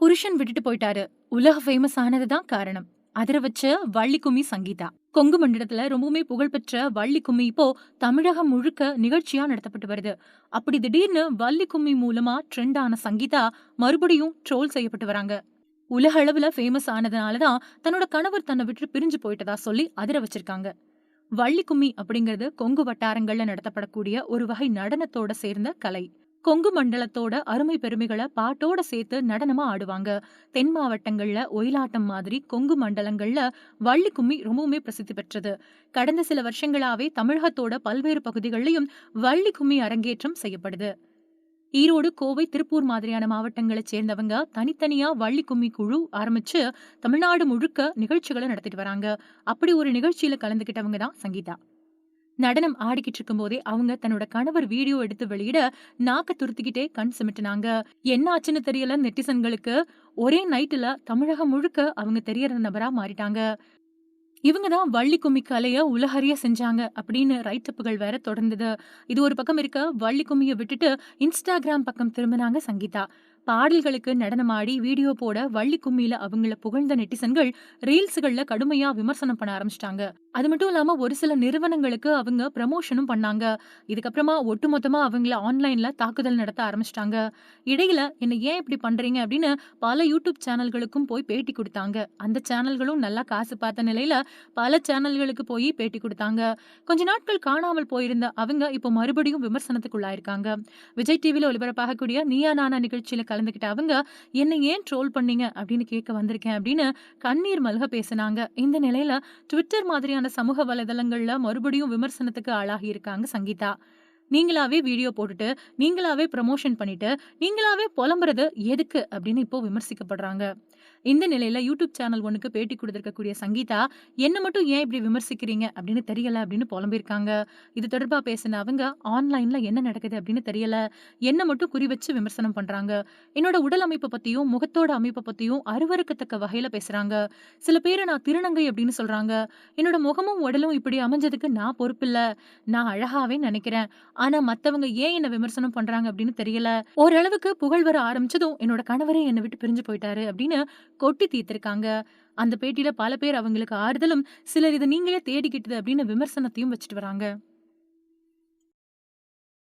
புருஷன் விட்டுட்டு போயிட்டாரு. உலக ஃபேமஸ் ஆனதுதான் காரணம். அதிர வச்ச வள்ளி கும்மி சங்கீதா. கொங்கு மண்டலத்துல ரொம்பவுமே புகழ்பெற்ற வள்ளி கும்மி இப்போ தமிழகம் முழுக்க நிகழ்ச்சியா நடத்தப்பட்டு வருது. அப்படி திடீர்னு வள்ளி கும்மி மூலமா ட்ரெண்ட் ஆன சங்கீதா மறுபடியும் ட்ரோல் செய்யப்பட்டு வராங்க. உலக அளவுல ஃபேமஸ் ஆனதுனாலதான் தன்னோட கணவர் தன்னை விட்டு பிரிஞ்சு போயிட்டதா சொல்லி அதிர வச்சிருக்காங்க. வள்ளி கும்மி அப்படிங்கிறது கொங்கு வட்டாரங்கள்ல நடத்தப்படக்கூடிய ஒரு வகை நடனத்தோட சேர்ந்த கலை. கொங்கு மண்டலத்தோட அருமை பெருமைகளை பாட்டோட சேர்த்து நடனமா ஆடுவாங்க. தென் மாவட்டங்கள்ல ஒயிலாட்டம் மாதிரி கொங்கு மண்டலங்கள்ல வள்ளி கும்மி ரொம்பவுமே பிரசித்தி பெற்றது. கடந்த சில வருஷங்களாவே தமிழகத்தோட பல்வேறு பகுதிகளிலும் வள்ளி கும்மி அரங்கேற்றம் செய்யப்படுது. ஈரோடு கோவை திருப்பூர் மாதிரியான மாவட்டங்களை சேர்ந்தவங்க தனித்தனியா வள்ளி கும்மி குழு ஆரம்பிச்சு தமிழ்நாடு முழுக்க நிகழ்ச்சிகளை நடத்திட்டு வராங்க. அப்படி ஒரு நிகழ்ச்சியில கலந்துகிட்டவங்க தான் சங்கீதா. நடனம் ஆடிக்கிட்டு இருக்கும் போதே அவங்க தன்னோட கணவர் வீடியோ எடுத்து வெளியிட நாக்க துருத்திக்கிட்டே கண் சிமிட்டினாங்க. என்ன ஆச்சுன்னு தெரியல நெட்டிசன்களுக்கு. ஒரே நைட்டுல தமிழகம் முழுக்க அவங்க தெரியற நபரா மாறிட்டாங்க. இவங்க தான் வள்ளி கும்மி கலைய உலகறிய செஞ்சாங்க அப்படின்னு ரைட்டப்புகள் வேற தொடர்ந்தது. இது ஒரு பக்கம் இருக்க வள்ளி கும்மியை விட்டுட்டு இன்ஸ்டாகிராம் பக்கம் திரும்பினாங்க சங்கீதா. பாடல்களுக்கு நடனமாடி வீடியோ போட வள்ளி கும்மியில அவங்கள புகழ்ந்த நெட்டிசன்கள் ரீல்ஸுகள்ல கடுமையா விமர்சனம் பண்ண ஆரம்பிச்சிட்டாங்க. அது மட்டும் இல்லாம ஒரு சில நிறுவனங்களுக்கு அவங்க ப்ரமோஷனும் பண்ணாங்க. இதுக்கப்புறமா ஒட்டுமொத்தமா அவங்கள ஆன்லைன்ல தாக்குதல் நடத்த ஆரம்பிச்சிட்டாங்க. இடையில என்ன ஏன் இப்படி பண்றீங்க? அப்படின்னு பல யூடியூப் சேனல்களுக்கும் போய் பேட்டி கொடுத்தாங்க. அந்த சேனல்களும் நல்லா காசு பார்த்த நிலையில பல சேனல்களுக்கு போய் பேட்டி கொடுத்தாங்க. கொஞ்ச நாட்கள் காணாமல் போயிருந்த அவங்க இப்போ மறுபடியும் விமர்சனத்துக்குள்ளாயிருக்காங்க. விஜய் டிவியில ஒளிபரப்பாகக்கூடிய நீயா நானா நிகழ்ச்சியில கலந்துக்கிட்ட அவங்க என்னை ஏன் ட்ரோல் பண்ணீங்க? அப்படின்னு கேட்க வந்திருக்கேன் அப்படின்னு கண்ணீர் மல்க பேசினாங்க. இந்த நிலையில ட்விட்டர் மாதிரியான சமூக வலைதளங்கள்ல மறுபடியும் விமர்சனத்துக்கு ஆளாகி இருக்காங்க சங்கீதா. நீங்களாவே வீடியோ போட்டுட்டு நீங்களாவே ப்ரமோஷன் பண்ணிட்டு நீங்களாவே புலம்புறது எதுக்கு அப்படின்னு இப்போ விமர்சிக்கப்படுறாங்க. இந்த நிலையில யூடியூப் சேனல் ஒன்றுக்கு பேட்டி கொடுத்துருக்கக்கூடிய சங்கீதா என்ன மட்டும் ஏன் இப்படி விமர்சிக்கிறீங்க? அப்படின்னு தெரியல அப்படின்னு புலம்பிருக்காங்க இது தொடர்பா பேசின அவங்க ஆன்லைன்ல என்ன நடக்குது? அப்படின்னு தெரியல. என்ன மட்டும் குறி வச்சு விமர்சனம் பண்றாங்க? என்னோட உடல் அமைப்பை பத்தியும் முகத்தோட அமைப்பை பத்தியும் அருவருக்கத்தக்க வகையில பேசுறாங்க. சில பேரை நான் திருநங்கை அப்படின்னு சொல்றாங்க. என்னோட முகமும் உடலும் இப்படி அமைஞ்சதுக்கு நான் பொறுப்பில்ல. நான் அழகாவே நினைக்கிறேன். ஆனா மத்தவங்க ஏன் என்ன விமர்சனம் பண்றாங்க அப்படின்னு தெரியல. ஓரளவுக்கு புகழ் வர ஆரம்பிச்சதும் என்னோட கணவரே என்னை விட்டு பிரிஞ்சு போயிட்டாரு அப்படின்னு கொட்டி தீர்த்திருக்காங்க. அந்த பேட்டியில பல பேர் அவங்களுக்கு ஆறுதலும் சிலர் இதை நீங்களே தேடிக்கிட்டது அப்படின்னு விமர்சனத்தையும் வச்சுட்டு வராங்க.